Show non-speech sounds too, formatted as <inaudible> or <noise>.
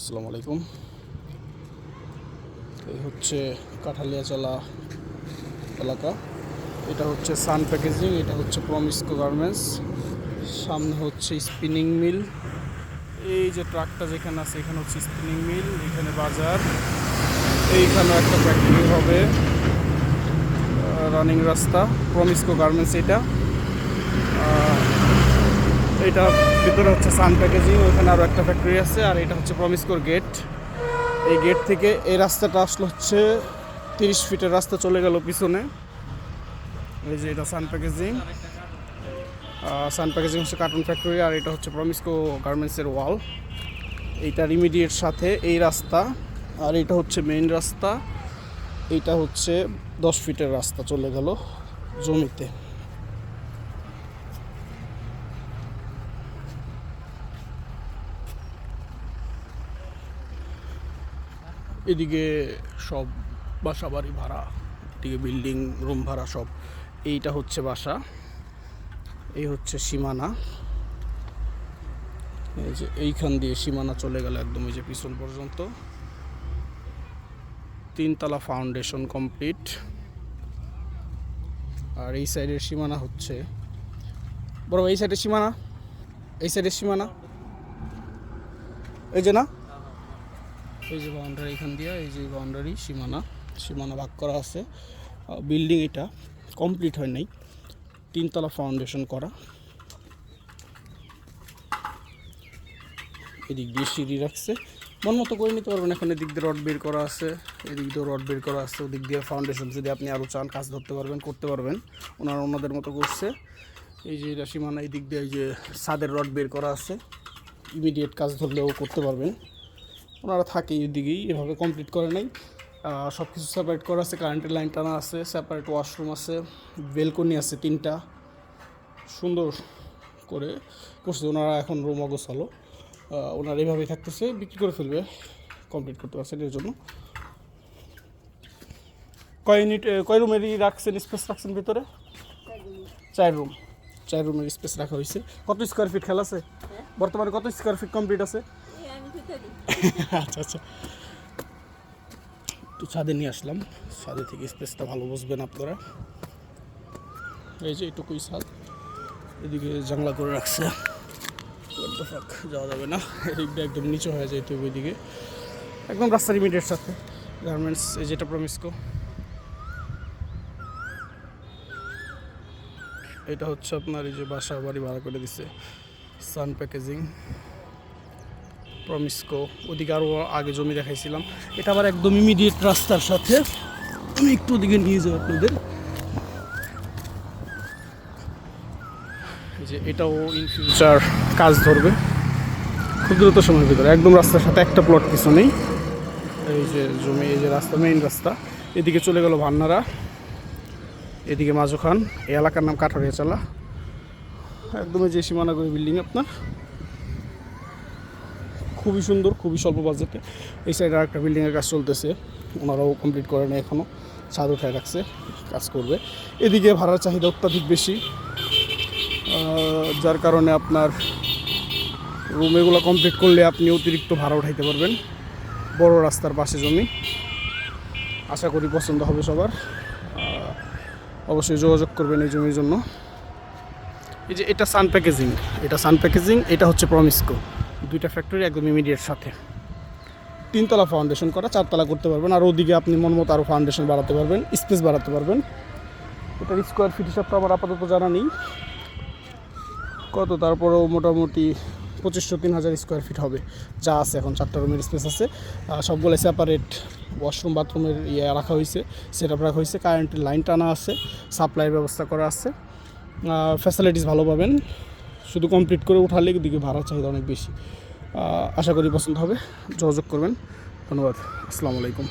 আসসালামু আলাইকুম। এই হচ্ছে কাঠালিয়াচলা এলাকা। এটা হচ্ছে সান প্যাকেজিং এটা হচ্ছে প্রমিসকো গার্মেন্টস সামনে হচ্ছে স্পিনিং মিল এই যে ট্রাকটা যেখানে আছে, এখানে হচ্ছে স্পিনিং মিল এখানে বাজার। এইখানেও একটা ফ্যাক্টরি হবে। রানিং রাস্তা প্রমিসকো গার্মেন্টস এটা। এটা ভিতরে হচ্ছে সান প্যাকেজিং ওখানে আরও একটা ফ্যাক্টরি আছে, আর এটা হচ্ছে প্রমিসকোর গেট এই গেট থেকে এই রাস্তাটা আসলে হচ্ছে তিরিশ ফিটের রাস্তা চলে গেল পিছনে। এই যে এটা সান প্যাকেজিং সান প্যাকেজিং হচ্ছে কার্টুন ফ্যাক্টরি আর এটা হচ্ছে প্রমিসকো গার্মেন্টসের ওয়াল এইটার ইমিডিয়েট সাথে এই রাস্তা, আর এটা হচ্ছে মেইন রাস্তা। এইটা হচ্ছে দশ ফিটের রাস্তা চলে গেল জমিতে। এদিকে সব বাসা বাড়ি ভাড়া এদিকে বিল্ডিং রুম ভাড়া সব। এইটা হচ্ছে বাসা এই হচ্ছে সীমানা। এই যে এইখান দিয়ে সীমানা চলে গেল একদম এই যে পিছন পর্যন্ত। তিনতলা ফাউন্ডেশন কমপ্লিট আর এই সাইডের সীমানা হচ্ছে ভাই, এই সাইডের সীমানা এই সাইডের সীমানা। এই যে না? এই যে বাউন্ডারি এখান দিয়ে, এই যে বাউন্ডারি সীমানা সীমানা ভাগ করা আছে। বিল্ডিং এটা কমপ্লিট হয় নাই। তিনতলা ফাউন্ডেশন করা। এদিক দিয়ে সিঁড়ি রাখছে। মন মতো করে নিতে পারবেন। এখন এদিক দিয়ে রড বের করা আছে। এদিক দিয়ে রড বের করা আছে। ওদিক দিয়ে ফাউন্ডেশন যদি আপনি আরও চান, কাজ ধরতে পারবেন, করতে পারবেন। ওনারা ওনাদের মতো করছে। এই যে এটা সীমানা এই দিক দিয়ে এই যে ছাদের রড বের করা আছে। ইমিডিয়েট কাজ ধরলেও করতে পারবেন। ওনারা থাকে এদিকেই এভাবে কমপ্লিট করে নাই। সব কিছু সেপারেট করা আছে কারেন্টের লাইন টানা আছে সেপারেট ওয়াশরুম আছে বেলকনি আছে তিনটা। সুন্দর করে করছে ওনারা এখন রুম অগোছালো ওনারা এইভাবেই থাকতেছে বিক্রি করে ফেলবে কমপ্লিট করতে পারছেন এর জন্য। কয় ইউনিট কয় রুমেরই রাখছেন স্পেস রাখছেন ভিতরে? চার রুম চার রুমের স্পেস রাখা হয়েছে। কত স্কোয়ার ফিট খেলা আছে? বর্তমানে কত স্কোয়ার ফিট কমপ্লিট আছে? <laughs> আচ্ছা আচ্ছা। তো ছাদে নিয়ে আসলাম। ছাদে থেকে স্পেসটা ভালো বুঝবেন আপনারা। এই যে এটুকুই ছাদ। এদিকে জানলা করে রাখছে। যাওয়া যাবে না। এদিকটা একদম নিচু হয়ে যায় তো ওইদিকে। একদম রাস্তার ইমিডিয়েট সাথে। গার্মেন্টস এই যেটা প্রমিসকো এটা হচ্ছে আপনার এই যে বাসা বাড়ি ভাড়া করে দিছে। সান প্যাকেজিং প্রমিসকো ওদিকে আরও আগে জমি দেখাইছিলাম। এটা আবার একদম ইমিডিয়েট রাস্তার সাথে। আমি একটু ওদিকে নিয়ে যাই আপনাদের। যে এটাও ইন ফিউচার কাজ ধরবে। খুব দ্রুত সময়ের ভিতরে, একদম রাস্তার সাথে একটা প্লট কিছু নেই। এই যে জমি, এই যে রাস্তা মেইন রাস্তা। এদিকে চলে গেল ভান্নারা। এদিকে মাজু খান। এই এলাকার নাম কাঠারিয়া চালা একদম যে সীমানাগরী বিল্ডিং আপনার। খুবই সুন্দর, খুবই স্বল্প বাজেটে এই সাইডে আর একটা বিল্ডিংয়ের কাজ চলতেছে। ওনারাও কমপ্লিট করে নেয় এখনও ছাদ উঠায় রাখছে, কাজ করবে। এদিকে ভাড়ার চাহিদা অত্যাধিক বেশি। যার কারণে আপনার রুম এগুলো কমপ্লিট করলে আপনি অতিরিক্ত ভাড়া উঠাইতে পারবেন। বড় রাস্তার পাশে জমি। আশা করি পছন্দ হবে সবার। অবশ্যই যোগাযোগ করবেন এই জমির জন্য। এই যে এটা সান প্যাকেজিং এটা সান প্যাকেজিং এটা হচ্ছে প্রমিসকো দুইটা ফ্যাক্টরি একদম ইমিডিয়েট সাথে। তিনতলা ফাউন্ডেশন করা, চারতলা করতে পারবেন। আর ওদিকে আপনি মন মতো আরও ফাউন্ডেশন বাড়াতে পারবেন স্পেস বাড়াতে পারবেন। এটার স্কোয়ার ফিট হিসাবটা আমার আপাতত জানা নেই। কত? তারপরেও মোটামুটি পঁচিশশো, তিন হাজার স্কোয়ার ফিট হবে। যা আছে এখন চারটা রুমের স্পেস আছে। সবগুলো সেপারেট ওয়াশরুম বাথরুমের ইয়ে রাখা হয়েছে সেট আপ রাখা হয়েছে। কারেন্টের লাইন টানা আছে সাপ্লাইয়ের ব্যবস্থা করা আছে। ফ্যাসিলিটিস ভালো পাবেন। শুধু কমপ্লিট করে উঠালে দিকে ভাড়া চাহিদা অনেক বেশি। আশা করি পছন্দ হবে। যোগাযোগ করবেন। ধন্যবাদ। আসসালামু আলাইকুম।